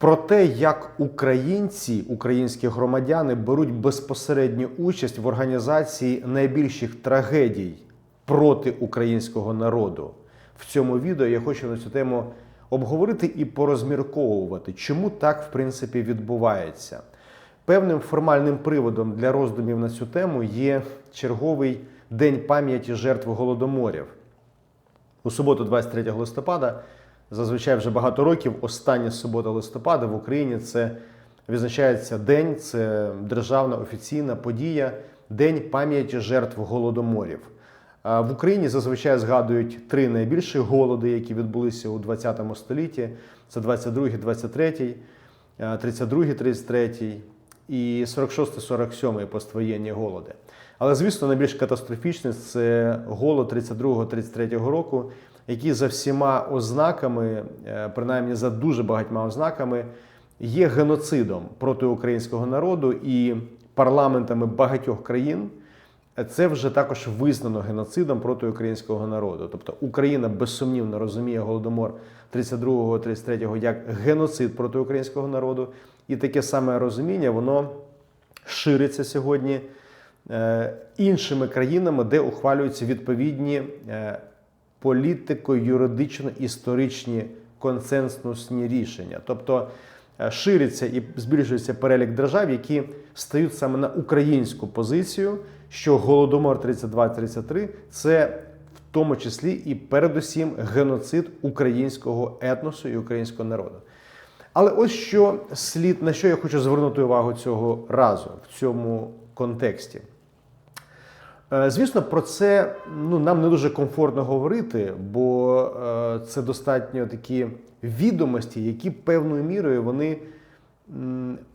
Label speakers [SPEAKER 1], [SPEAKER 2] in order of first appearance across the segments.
[SPEAKER 1] про те, як українці, українські громадяни беруть безпосередню участь в організації найбільших трагедій проти українського народу. В цьому відео я хочу на цю тему обговорити і порозмірковувати, чому так в принципі відбувається. Певним формальним приводом для роздумів на цю тему є черговий день пам'яті жертв голодоморів. У суботу, 23 листопада, зазвичай вже багато років, остання субота листопада в Україні це відзначається день, це державна офіційна подія, День пам'яті жертв голодоморів. В Україні зазвичай згадують три найбільші голоди, які відбулися у 20 столітті: це 22, 23, 32, 33 і 46-47 поствоєнні голоди. Але, звісно, найбільш катастрофічний це голод 32-33 року, який за всіма ознаками, е, принаймні за дуже багатьма ознаками, є геноцидом проти українського народу і парламентами багатьох країн. Це вже також визнано геноцидом проти українського народу. Тобто Україна безсумнівно розуміє голодомор 32-33 як геноцид проти українського народу, і таке саме розуміння воно шириться сьогодні е, іншими країнами, де ухвалюються відповідні е, політико-юридично-історичні консенсусні рішення. Тобто е, шириться і збільшується перелік держав, які стають саме на українську позицію, що голодомор 32-33 це в тому числі і передусім геноцид українського етносу і українського народу. Але ось що слід на що я хочу звернути увагу цього разу в цьому контексті. Е, Звісно, про це ну, нам не дуже комфортно говорити, бо е, це достатньо такі відомості, які певною мірою вони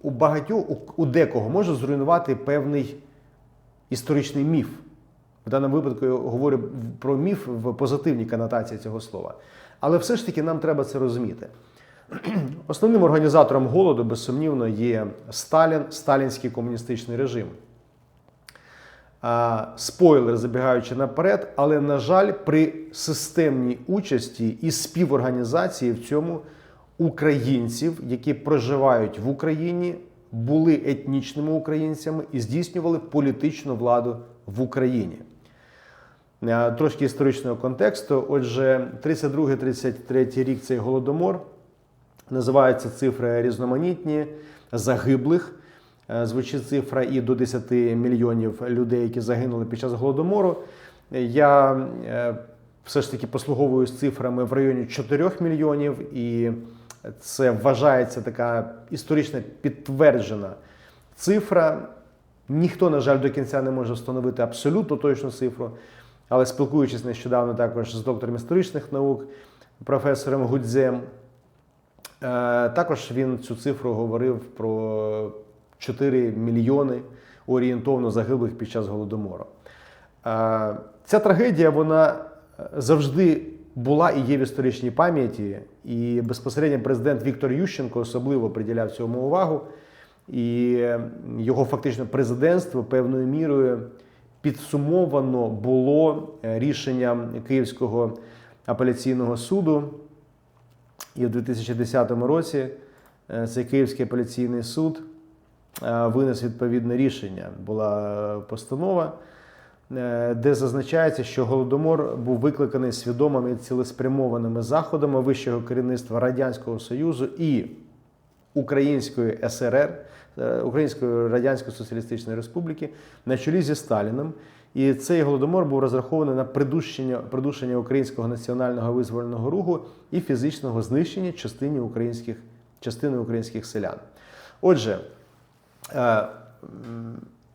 [SPEAKER 1] у багатьох у, декого можуть зруйнувати певний історичний міф. В даному випадку я говорю про міф в позитивній конотації цього слова. Але все ж таки нам треба це розуміти. Основним організатором голоду, безсумнівно, є Сталін, сталінський комуністичний режим. Спойлер, забігаючи наперед, але, на жаль, при системній участі і співорганізації в цьому українців, які проживають в Україні, були етнічними українцями і здійснювали політичну владу в Україні. Трошки історичного контексту. Отже, 32-33 рік цей голодомор. Називаються цифри різноманітні, загиблих. Е, Звучить цифра і до 10 мільйонів людей, які загинули під час голодомору. Я е, все ж таки послуговуюсь цифрами в районі 4 мільйонів, і це вважається така історично підтверджена цифра. Ніхто, на жаль, до кінця не може встановити абсолютно точну цифру. Але спілкуючись нещодавно також з доктором історичних наук, професором Гудзем, Е, Також він цю цифру говорив про 4 мільйони орієнтовно загиблих під час голодомору. Е, Ця трагедія вона завжди була і є в історичній пам'яті, і безпосередньо президент Віктор Ющенко особливо приділяв цьому увагу. І його фактично президентство певною мірою підсумовано було рішенням Київського апеляційного суду. І в 2010 році е, цей Київський апеляційний суд е, винес відповідне рішення. Була постанова, е, де зазначається, що голодомор був викликаний свідомими і цілеспрямованими заходами вищого керівництва Радянського Союзу і Української СРР, Української Радянської Соціалістичної Республіки на чолі зі Сталіном. І цей голодомор був розрахований на придушення, придушення українського національного визвольного руху і фізичного знищення частини українських, частини українських селян. Отже, е,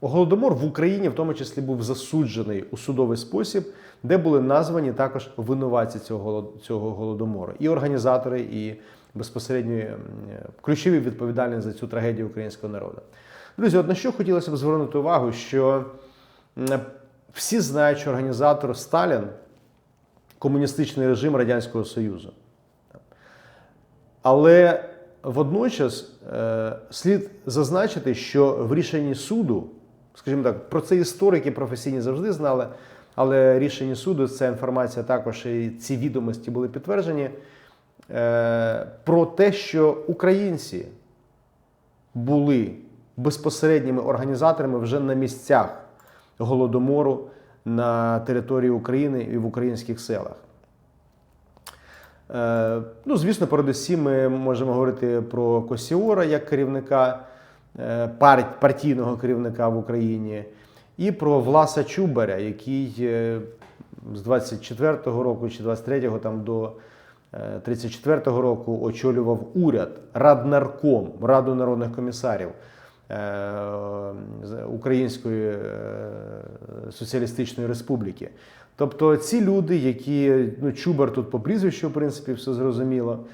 [SPEAKER 1] голодомор в Україні в тому числі був засуджений у судовий спосіб, де були названі також винуватці цього цього голодомору, і організатори, і безпосередньо ключові відповідальні за цю трагедію українського народу. Друзі, от на що хотілося б звернути увагу, що всі знають, що організатор Сталін комуністичний режим Радянського Союзу. Але водночас е, слід зазначити, що в рішенні суду, скажімо так, про це історики професійні завжди знали, але рішення суду ця інформація також і ці відомості були підтверджені. е, про те, що українці були безпосередніми організаторами вже на місцях голодомору на території України і в українських селах. Е, Ну, звісно, передусім ми можемо говорити про Косіора як керівника е, партійного керівника в Україні, і про Власа Чубаря, який е, з 24-го року чи 23-го там до е, 34-го року очолював уряд, Раднарком, Раду народних комісарів Української е, Соціалістичної Республіки. Тобто ці люди, які ну, Чубар тут по прізвищу, в принципі, все зрозуміло.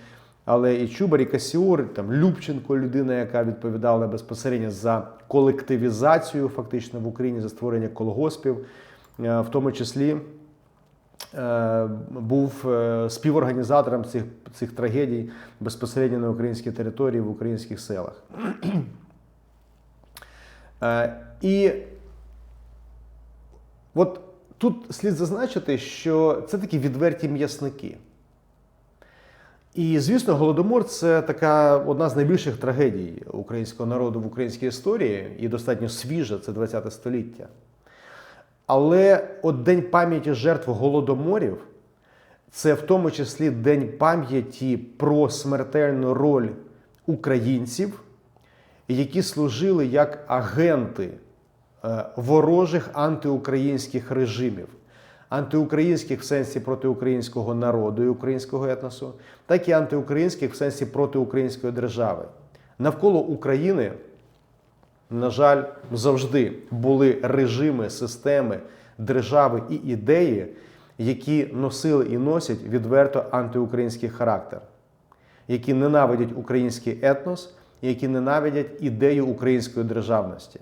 [SPEAKER 1] Але і Чубар, і Касіор, там Любченко, людина, яка відповідала безпосередньо за колективізацію, фактично в Україні, за створення колгоспів, е, в тому числі е, був е, співорганізатором цих, цих трагедій безпосередньо на українській території, в українських селах. Е, І от тут слід зазначити, що це такі відверті м'ясники. І, звісно, Голодомор це така одна з найбільших трагедій українського народу в українській історії і достатньо свіжа, це ХХ століття. Але от День пам'яті жертв голодоморів це в тому числі День пам'яті про смертельну роль українців, які служили як агенти е, ворожих антиукраїнських режимів. Антиукраїнських в сенсі проти українського народу і українського етносу, так і антиукраїнських в сенсі проти української держави. Навколо України, на жаль, завжди були режими, системи, держави і ідеї, які носили і носять відверто антиукраїнський характер, які ненавидять український етнос, які ненавидять ідею української державності.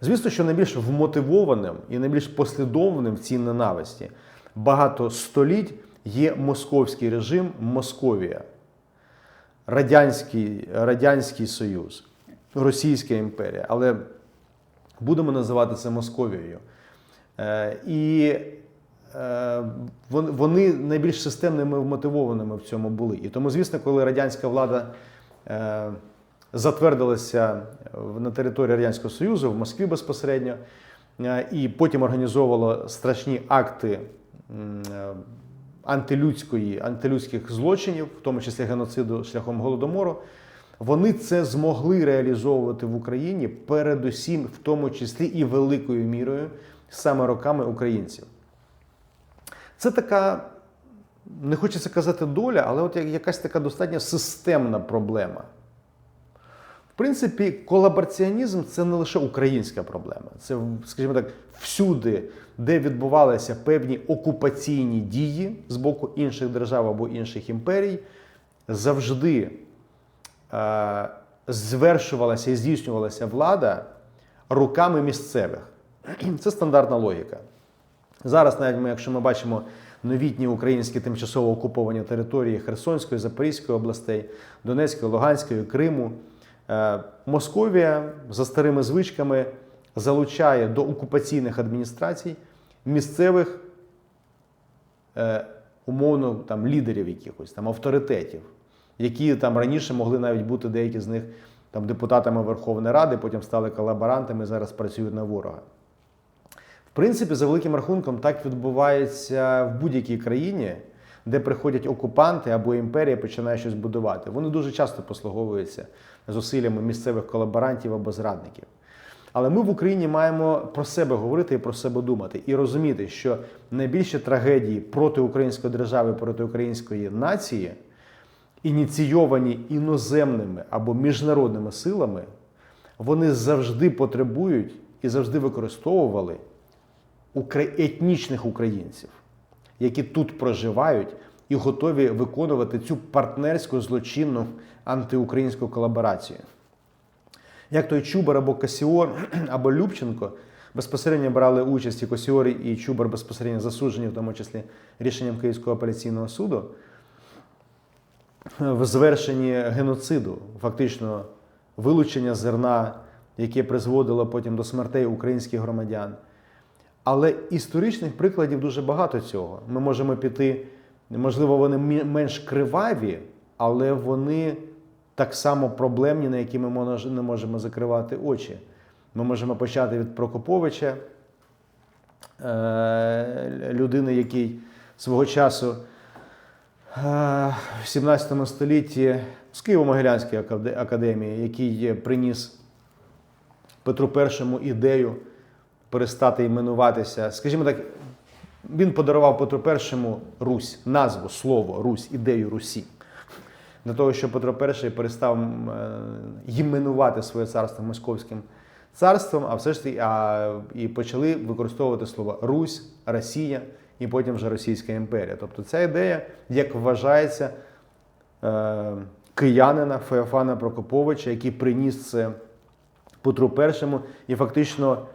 [SPEAKER 1] Звісно, що найбільш вмотивованим і найбільш послідовним в цій ненависті багато століть є московський режим Московія, Радянський, Радянський Союз, Російська імперія. Але будемо називати це Московією. Е, І е, вони найбільш системними вмотивованими в цьому були. І тому, звісно, коли радянська влада затвердилася на території Радянського Союзу, в Москві безпосередньо, е, і потім організовувала страшні акти е, антилюдської, антилюдських злочинів, в тому числі геноциду шляхом голодомору, вони це змогли реалізовувати в Україні, передусім, в тому числі і великою мірою, саме роками українців. Це така, не хочеться казати доля, але от якась така достатньо системна проблема. В принципі, колабораціонізм це не лише українська проблема. Це, скажімо так, всюди, де відбувалися певні окупаційні дії з боку інших держав або інших імперій, завжди е, звершувалася і здійснювалася влада руками місцевих. Це стандартна логіка. Зараз, навіть ми, якщо ми бачимо новітні українські тимчасово окуповані території Херсонської, Запорізької областей, Донецької, Луганської, Криму, е, Московія за старими звичками залучає до окупаційних адміністрацій місцевих е, умовно там лідерів якихось, там авторитетів, які там раніше могли навіть бути деякі з них там депутатами Верховної Ради, потім стали колаборантами, зараз працюють на ворога. В принципі, за великим рахунком, так відбувається в будь-якій країні, де приходять окупанти або імперія починає щось будувати. Вони дуже часто послуговуються зусиллями місцевих колаборантів або зрадників. Але ми в Україні маємо про себе говорити і про себе думати, і розуміти, що найбільші трагедії проти української держави, проти української нації, ініційовані іноземними або міжнародними силами, вони завжди потребують і завжди використовували етнічних українців, які тут проживають і готові виконувати цю партнерську злочинну антиукраїнську колаборацію. Як той Чубар або Касіор, або Любченко безпосередньо брали участь і Косіор і Чубар безпосередньо засуджені, в тому числі рішенням Київського апеляційного суду, в звершенні геноциду, фактично вилучення зерна, яке призводило потім до смертей українських громадян. Але історичних прикладів дуже багато цього. Ми можемо піти можливо, вони менш криваві, але вони так само проблемні, на які ми не можемо закривати очі. Ми можемо почати від Прокоповича, е, людини, який свого часу е, в 17 столітті з Києво-Могилянської академії, який приніс Петру І ідею перестати іменуватися. Скажімо так, він подарував Петру І Русь, назву, слово Русь, ідею Русі. Для того, щоб Петро І перестав е, іменувати своє царство московським царством, а все ж таки а, і почали використовувати слово Русь, Росія і потім вже Російська імперія. Тобто ця ідея, як вважається, е, киянина Феофана Прокоповича, який приніс це Петру І і фактично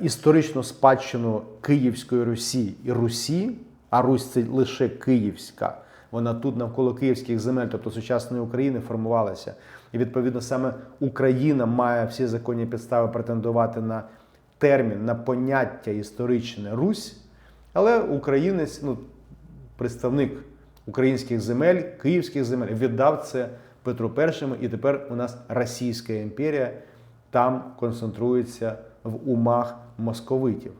[SPEAKER 1] історичну спадщину Київської Русі і Русі, а Русь це лише Київська. Вона тут навколо київських земель, тобто сучасної України, формувалася. І відповідно саме Україна має всі законні підстави претендувати на термін, на поняття історичне Русь, але українець, ну, представник українських земель, київських земель, віддав це Петру І, і тепер у нас Російська імперія там концентрується в умах московитів.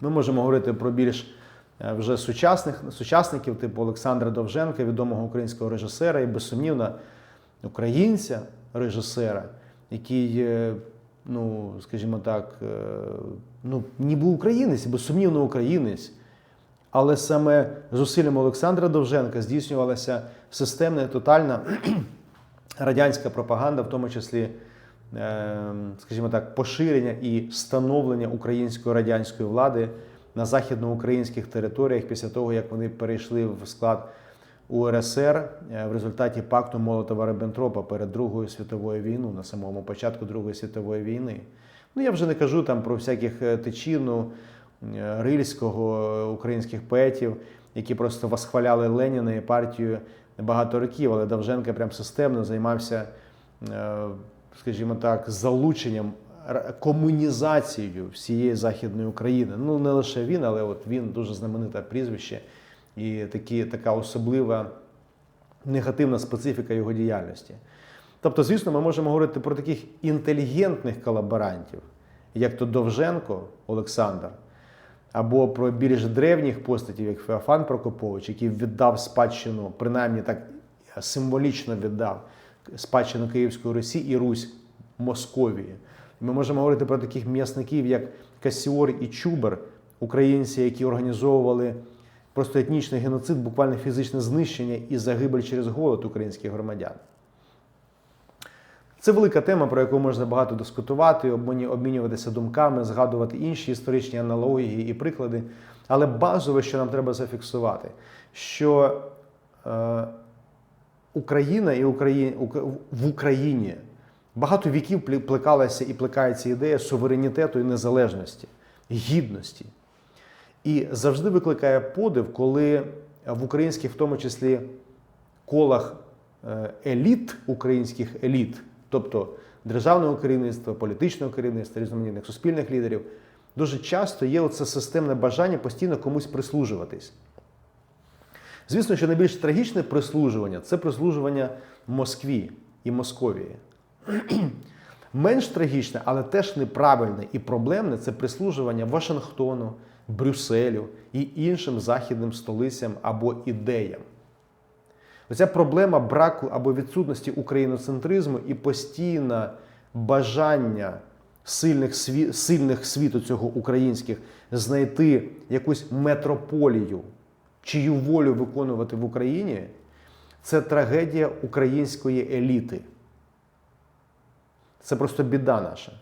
[SPEAKER 1] Ми можемо говорити про більш е, вже сучасних сучасників, типу Олександра Довженка, відомого українського режисера, і безсумнівно українця, режисера, який, е, ну, скажімо так, е, ну, ніби українець, безсумнівно українець. Але саме зусиллям Олександра Довженка здійснювалася системна і тотальна радянська пропаганда, в тому числі, скажімо так, поширення і становлення української радянської влади на західноукраїнських територіях після того, як вони перейшли в склад УРСР е, в результаті пакту Молотова-Риббентропа перед Другою світовою війною, на самому початку Другої світової війни. Ну я вже не кажу там про всяких е, Тичину, е, Рильського, українських поетів, які просто восхваляли Леніна і партію багато років, але Довженко прям системно займався, скажімо так, залученням комунізацією всієї Західної України. Ну не лише він, але от він дуже знамените прізвище і такі, така особлива негативна специфіка його діяльності. Тобто, звісно, ми можемо говорити про таких інтелігентних колаборантів, як то Довженко Олександр, або про більш древніх постатів, як Феофан Прокопович, який віддав спадщину, принаймні так символічно віддав спадщину Київської Русі і Русь Московії. Ми можемо говорити про таких м'ясників, як Касіор і Чубер, українці, які організовували просто етнічний геноцид, буквально фізичне знищення і загибель через голод українських громадян. Це велика тема, про яку можна багато дискутувати, обмінюватися думками, згадувати інші історичні аналогії і приклади. Але базове, що нам треба зафіксувати, що е, Україна і Україн, в Україні багато віків плекалася і плекається ідея суверенітету і незалежності, гідності. І завжди викликає подив, коли в українських, в тому числі, колах е, еліт, українських еліт, тобто державного керівництва, політичного керівництва, різноманітних суспільних лідерів, дуже часто є оце системне бажання постійно комусь прислужуватись. Звісно, що найбільш трагічне прислужування це прислужування Москві і Московії. Менш трагічне, але теж неправильне і проблемне це прислужування Вашингтону, Брюсселю і іншим західним столицям або ідеям. Оця проблема браку або відсутності україноцентризму і постійне бажання сильних, сві... сильних світу цього українських знайти якусь метрополію, чию волю виконувати в Україні, це трагедія української еліти. Це просто біда наша.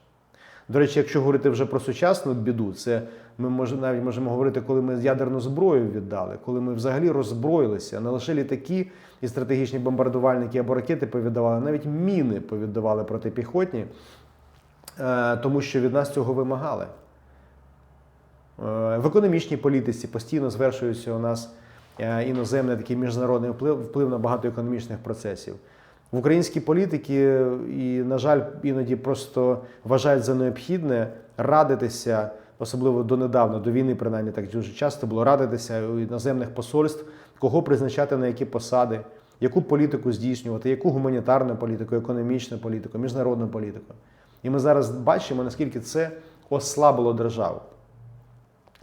[SPEAKER 1] До речі, якщо говорити вже про сучасну біду, це ми може, навіть можемо говорити, коли ми ядерну зброю віддали, коли ми взагалі роззброїлися, не лише літаки і стратегічні бомбардувальники або ракети повіддавали, навіть міни повіддавали протипіхотні, е, тому що від нас цього вимагали. Е, В економічній політиці постійно звершується у нас е, іноземний такий міжнародний вплив, вплив на багато економічних процесів. В українській політики і, на жаль, іноді просто вважають за необхідне радитися особливо донедавна, до війни, принаймні так дуже часто було радитися у іноземних посольств, кого призначати на які посади, яку політику здійснювати, яку гуманітарну політику, економічну політику, міжнародну політику. І ми зараз бачимо, наскільки це ослабило державу.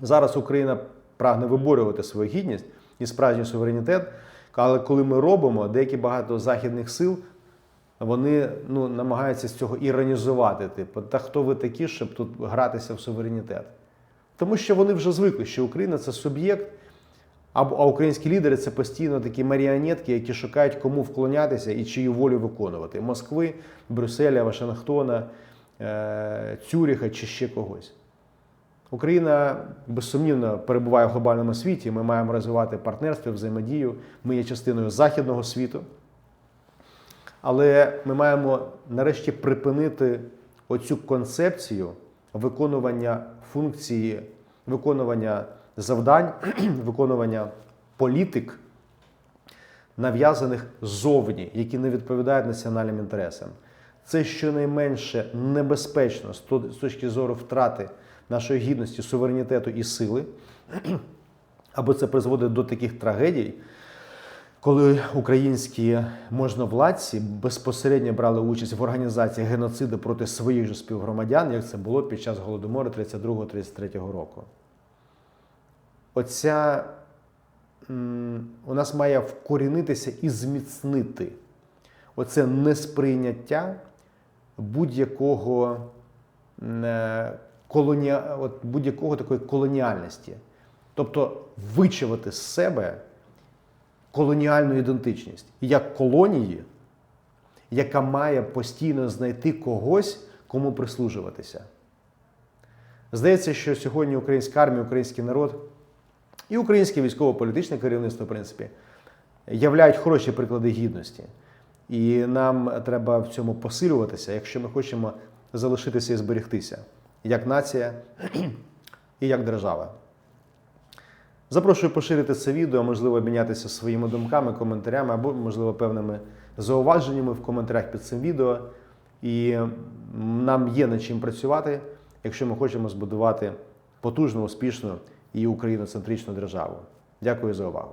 [SPEAKER 1] Зараз Україна прагне виборювати свою гідність і справжній суверенітет. Але коли ми робимо, деякі багато західних сил вони ну, намагаються з цього іронізувати. Типу, та хто ви такі, щоб тут гратися в суверенітет? Тому що вони вже звикли, що Україна це суб'єкт, а, українські лідери це постійно такі маріонетки, які шукають, кому вклонятися і чию волю виконувати: Москви, Брюсселя, Вашингтона, е- Цюріха чи ще когось. Україна безсумнівно перебуває в глобальному світі. Ми маємо розвивати партнерство, взаємодію. Ми є частиною західного світу. Але ми маємо нарешті припинити оцю концепцію виконування функції, виконування завдань, виконування політик, нав'язаних ззовні, які не відповідають національним інтересам. Це щонайменше небезпечно з точки зору втрати нашої гідності, суверенітету і сили, або це призводить до таких трагедій, коли українські можновладці безпосередньо брали участь в організації геноциду проти своїх же співгромадян, як це було під час голодомору 32-33 року. Оця у нас має вкорінитися і зміцнити оце несприйняття будь-якого от будь-якого такої колоніальності. Тобто вичавити з себе колоніальну ідентичність як колонії, яка має постійно знайти когось, кому прислужуватися. Здається, що сьогодні українська армія, український народ і українське військово-політичне керівництво, в принципі, являють хороші приклади гідності. І нам треба в цьому посилюватися, якщо ми хочемо залишитися і зберегтися як нація і як держава. Запрошую поширити це відео, можливо, обмінятися своїми думками, коментарями або, можливо, певними зауваженнями в коментарях під цим відео. І нам є над чим працювати, якщо ми хочемо збудувати потужну, успішну і україноцентричну державу. Дякую за увагу.